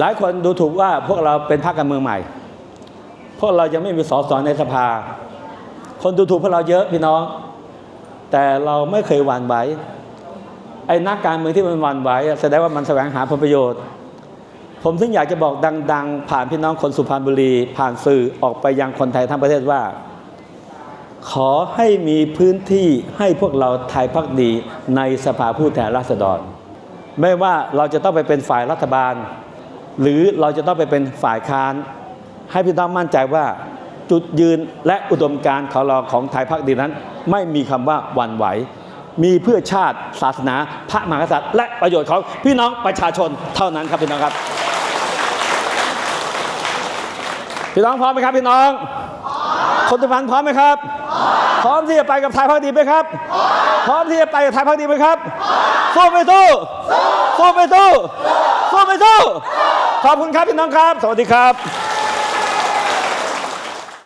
หลายคนดูถูกว่าพวกเราเป็นพรรคการเมืองใหม่ พวกเรายังไม่มีสสในสภา คนดูถูกพวกเราเยอะพี่น้อง แต่เราไม่เคยหวั่นไหวไอ้นักการเมืองที่มันหวั่นไหวแสดงว่ามันแสวงหาผลประโยชน์ ผมถึงอยากจะบอกดัง ๆ ผ่านพี่น้องคนสุพรรณบุรี ผ่านสื่อออกไปยังคนไทยทั้งประเทศว่า ขอให้มีพื้นที่ให้พวกเราไทยพักดีในสภาผู้แทนราษฎร ไม่ว่าเราจะต้องไปเป็นฝ่ายรัฐบาล หรือเราจะต้องไปเป็นฝ่ายค้าน ให้พี่น้องมั่นใจว่าจุดยืนและอุดมการณ์ของเราของไทยพักดีนั้น ไม่มีคำว่าหวั่นไหว มีเพื่อชาติศาสนา พระมหากษัตริย์ และประโยชน์ของพี่น้องประชาชนเท่านั้นครับพี่น้องครับ พี่น้องพร้อมไหมครับพี่น้อง คนสุพรรณพร้อมไหมครับ พร้อมที่จะไปกับไทยพักดีไหมครับ พร้อมที่จะไปกับไทยพักดีไหมครับสู้ไม่สู้สู้ไม่สู้สู้ไม่สู้ ขอบคุณครับพี่น้องครับ สวัสดีครับ